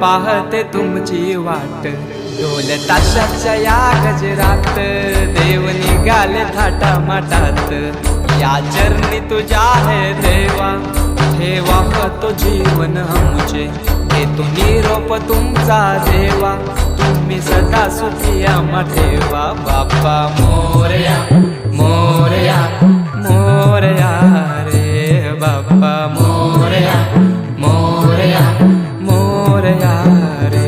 पाहते तुमची वाट. ढोल ताशाच्या या गजरात देव निघाले थाटा माटात या चरणी तुझ्या आहे देवा ठेवा तो जीवन आमचे. तुम्ही निरोप तुमचा देवा तुम्ही सदा सुखी आम्हा ठेवा. बाप्पा मोर बाप्पा